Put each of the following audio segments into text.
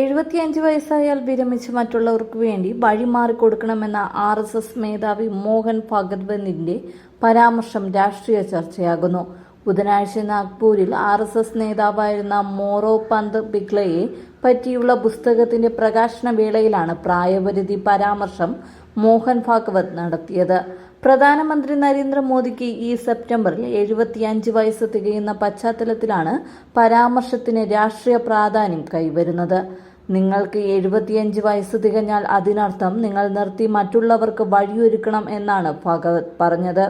എഴുപത്തിയഞ്ച് വയസ്സായാൽ വിരമിച്ച് മറ്റുള്ളവർക്ക് വേണ്ടി വഴിമാറി കൊടുക്കണമെന്ന ആർ എസ് എസ് മേധാവി മോഹൻ ഭഗവതിന്റെ പരാമർശം രാഷ്ട്രീയ ചർച്ചയാകുന്നു. ബുധനാഴ്ച നാഗ്പൂരിൽ ആർ എസ് എസ് നേതാവായിരുന്ന മോറോ പന്ത് ബിഗ്ലയെ പറ്റിയുള്ള പുസ്തകത്തിന്റെ പ്രകാശന വേളയിലാണ് പ്രായപരിധി പരാമർശം മോഹൻ ഭാഗവത് നടത്തിയത്. പ്രധാനമന്ത്രി നരേന്ദ്രമോദിക്ക് ഈ സെപ്റ്റംബറിൽ എഴുപത്തിയഞ്ച് വയസ്സ് തികയുന്ന പശ്ചാത്തലത്തിലാണ് പരാമർശത്തിന് രാഷ്ട്രീയ പ്രാധാന്യം കൈവരുന്നത്. നിങ്ങൾക്ക് എഴുപത്തിയഞ്ച് വയസ്സ് തികഞ്ഞാൽ അതിനർത്ഥം നിങ്ങൾ നിർത്തി മറ്റുള്ളവർക്ക് വഴിയൊരുക്കണം എന്നാണ് ഭഗവത് പറഞ്ഞത്.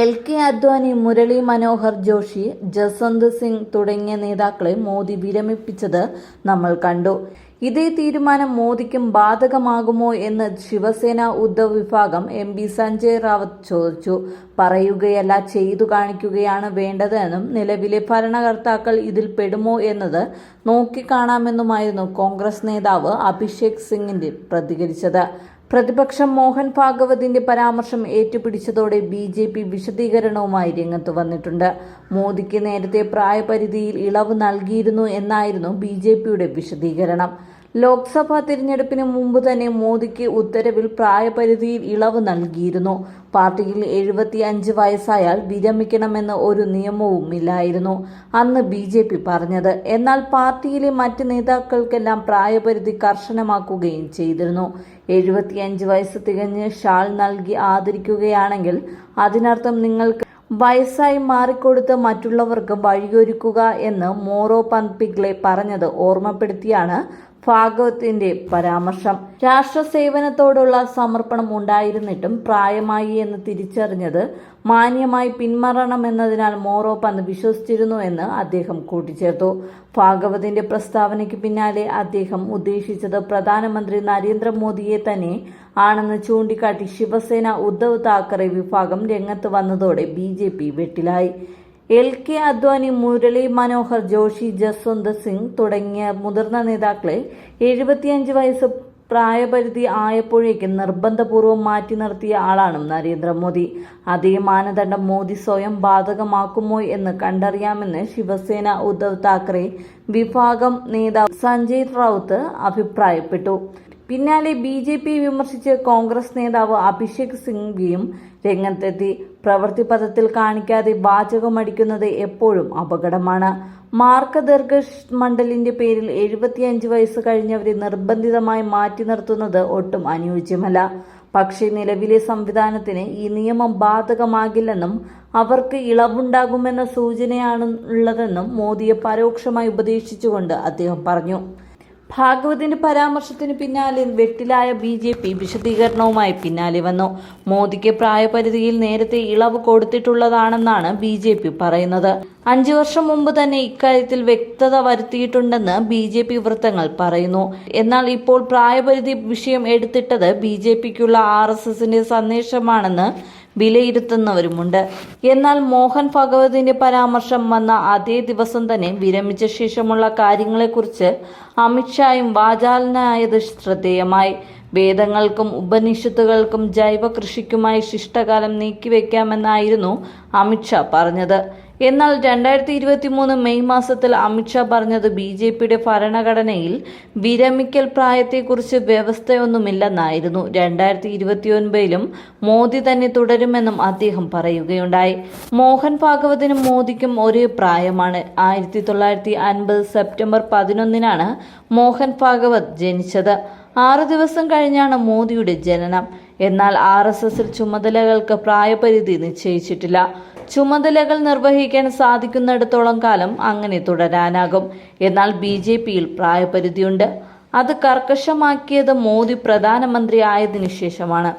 എൽ കെ അദ്വാനി മുരളി മനോഹർ ജോഷി ജസ്വന്ത് സിംഗ് തുടങ്ങിയ നേതാക്കളെ മോദി വിരമിപ്പിച്ചത് നമ്മൾ കണ്ടു. ഇതേ തീരുമാനം മോദിക്കും ബാധകമാകുമോ എന്ന് ശിവസേന ഉദ്ധവ് വിഭാഗം എം പി സഞ്ജയ് റാവത്ത് ചോദിച്ചു. പറയുകയല്ല ചെയ്തു കാണിക്കുകയാണ് വേണ്ടതെന്നും നിലവിലെ ഭരണകർത്താക്കൾ ഇതിൽ പെടുമോ എന്നത് നോക്കിക്കാണാമെന്നുമായിരുന്നു കോൺഗ്രസ് നേതാവ് അഭിഷേക് സിംഗിന്റെ പ്രതികരിച്ചത്. പ്രതിപക്ഷം മോഹൻ ഭാഗവതിന്റെ പരാമർശം ഏറ്റുപിടിച്ചതോടെ ബി ജെ പി വിശദീകരണവുമായി രംഗത്ത് വന്നിട്ടുണ്ട്. മോദിക്ക് നേരത്തെ പ്രായപരിധിയിൽ ഇളവ് നൽകിയിരുന്നു എന്നായിരുന്നു ബി ജെ പിയുടെ വിശദീകരണം. ലോക്സഭാ തിരഞ്ഞെടുപ്പിന് മുമ്പ് തന്നെ മോദിക്ക് ഉത്തരവിൽ പ്രായപരിധിയിൽ ഇളവ് നൽകിയിരുന്നു. പാർട്ടിയിൽ എഴുപത്തി അഞ്ച് വയസ്സായാൽ വിരമിക്കണമെന്ന് ഒരു നിയമവും ഇല്ലായിരുന്നു അന്ന് ബി ജെ പി പറഞ്ഞത്. എന്നാൽ പാർട്ടിയിലെ മറ്റ് നേതാക്കൾക്കെല്ലാം പ്രായപരിധി കർശനമാക്കുകയും ചെയ്തിരുന്നു. എഴുപത്തിയഞ്ച് വയസ്സ് തികഞ്ഞ് ഷാൾ നൽകി ആദരിക്കുകയാണെങ്കിൽ അതിനർത്ഥം നിങ്ങൾക്ക് വയസ്സായി മാറിക്കൊടുത്ത് മറ്റുള്ളവർക്ക് വഴിയൊരുക്കുക എന്ന് മോറോ പന്ത്പിഗ്ലെ പറഞ്ഞത് ഓർമ്മപ്പെടുത്തിയാണ് ഭാഗവത്തിന്റെ പരാമർശം. രാഷ്ട്രസേവനത്തോടുള്ള സമർപ്പണം ഉണ്ടായിരുന്നിട്ടും പ്രായമായി എന്ന് തിരിച്ചറിഞ്ഞത് മാന്യമായി പിന്മാറണമെന്നതിനാൽ മോറോ പന്ത് വിശ്വസിച്ചിരുന്നു എന്ന് അദ്ദേഹം കൂട്ടിച്ചേർത്തു. ഭാഗവതിന്റെ പ്രസ്താവനയ്ക്ക് പിന്നാലെ അദ്ദേഹം ഉദ്ദേശിച്ചത് പ്രധാനമന്ത്രി നരേന്ദ്രമോദിയെ തന്നെ ആണെന്ന് ചൂണ്ടിക്കാട്ടി ശിവസേന ഉദ്ധവ് താക്കറെ വിഭാഗം രംഗത്ത് വന്നതോടെ ബി വെട്ടിലായി. എൽ കെ അദ്വാനി മുരളി മനോഹർ ജോഷി ജസ്വന്ത് സിംഗ് തുടങ്ങിയ മുതിർന്ന നേതാക്കളെ എഴുപത്തിയഞ്ച് വയസ്സ് പ്രായപരിധി ആയപ്പോഴേക്കും നിർബന്ധപൂർവം മാറ്റി നിർത്തിയ ആളാണ് നരേന്ദ്രമോദി. അതേ മാനദണ്ഡം മോദി സ്വയം ബാധകമാക്കുമോ എന്ന് കണ്ടറിയാമെന്ന് ശിവസേന ഉദ്ധവ് താക്കറെ വിഭാഗം നേതാവ് സഞ്ജയ് റൌത്ത് അഭിപ്രായപ്പെട്ടു. പിന്നാലെ ബി ജെ പി വിമർശിച്ച് കോൺഗ്രസ് നേതാവ് അഭിഷേക് സിംഗ്വിയും രംഗത്തെത്തി. പ്രവൃത്തി പദത്തിൽ കാണിക്കാതെ വാചകമടിക്കുന്നത് എപ്പോഴും അപകടമാണ്. മാർക്കദർഗഷ് മണ്ഡലിന്റെ പേരിൽ എഴുപത്തിയഞ്ച് വയസ്സ് കഴിഞ്ഞവരെ നിർബന്ധിതമായി മാറ്റി നിർത്തുന്നത് ഒട്ടും അനുയോജ്യമല്ല. പക്ഷേ നിലവിലെ സംവിധാനത്തിന് ഈ നിയമം ബാധകമാകില്ലെന്നും അവർക്ക് ഇളവുണ്ടാകുമെന്ന സൂചനയാണ് ഉള്ളതെന്നും മോദിയെ പരോക്ഷമായി ഉപദേശിച്ചുകൊണ്ട് അദ്ദേഹം പറഞ്ഞു. ഭാഗവതിന്റെ പരാമർശത്തിന് പിന്നാലെ വെട്ടിലായ ബി ജെ പി വിശദീകരണവുമായി പിന്നാലെ വന്നു. മോദിക്ക് പ്രായപരിധിയിൽ നേരത്തെ ഇളവ് കൊടുത്തിട്ടുള്ളതാണെന്നാണ് ബി ജെ പി പറയുന്നത്. അഞ്ചു വർഷം മുമ്പ് തന്നെ ഇക്കാര്യത്തിൽ വ്യക്തത വരുത്തിയിട്ടുണ്ടെന്ന് ബി ജെ പി വൃത്തങ്ങൾ പറയുന്നു. എന്നാൽ ഇപ്പോൾ പ്രായപരിധി വിഷയം എടുത്തിട്ടത് ബി ജെ പിക്കുള്ള ആർ എസ് എസിന്റെ സന്ദേശമാണെന്ന് വിലയിരുത്തുന്നവരുമുണ്ട്. എന്നാൽ മോഹൻ ഭഗവതിന്റെ പരാമർശം വന്ന അതേ ദിവസം തന്നെ വിരമിച്ച ശേഷമുള്ള കാര്യങ്ങളെക്കുറിച്ച് അമിത്ഷായും വാചാലനായത് ശ്രദ്ധേയമായി. വേദങ്ങൾക്കും ഉപനിഷത്തുകൾക്കും ജൈവ കൃഷിക്കുമായി ശിഷ്ടകാലം നീക്കിവെക്കാമെന്നായിരുന്നു അമിത്ഷാ പറഞ്ഞത്. എന്നാൽ രണ്ടായിരത്തി ഇരുപത്തി മൂന്ന് മെയ് മാസത്തിൽ അമിത്ഷാ പറഞ്ഞത് ബി ജെ പിയുടെ ഭരണഘടനയിൽ വിരമിക്കൽ പ്രായത്തെക്കുറിച്ച് വ്യവസ്ഥയൊന്നുമില്ലെന്നായിരുന്നു. രണ്ടായിരത്തി ഇരുപത്തിയൊൻപതിലും മോദി തന്നെ തുടരുമെന്നും അദ്ദേഹം പറയുകയുണ്ടായി. മോഹൻ ഭാഗവതിനും മോദിക്കും ഒരേ പ്രായമാണ്. ആയിരത്തി തൊള്ളായിരത്തി അൻപത് സെപ്റ്റംബർ പതിനൊന്നിനാണ് മോഹൻ ഭാഗവത് ജനിച്ചത്. ആറു ദിവസം കഴിഞ്ഞാണ് മോദിയുടെ ജനനം. എന്നാൽ ആർ എസ് എസിൽ ചുമതലകൾക്ക് പ്രായപരിധി നിശ്ചയിച്ചിട്ടില്ല. ചുമതലകൾ നിർവഹിക്കാൻ സാധിക്കുന്നിടത്തോളം കാലം അങ്ങനെ തുടരാനാകും. എന്നാൽ ബി ജെ പിയിൽ പ്രായപരിധിയുണ്ട്. അത് കർക്കശമാക്കിയത് മോദി പ്രധാനമന്ത്രി ആയതിനു ശേഷമാണ്.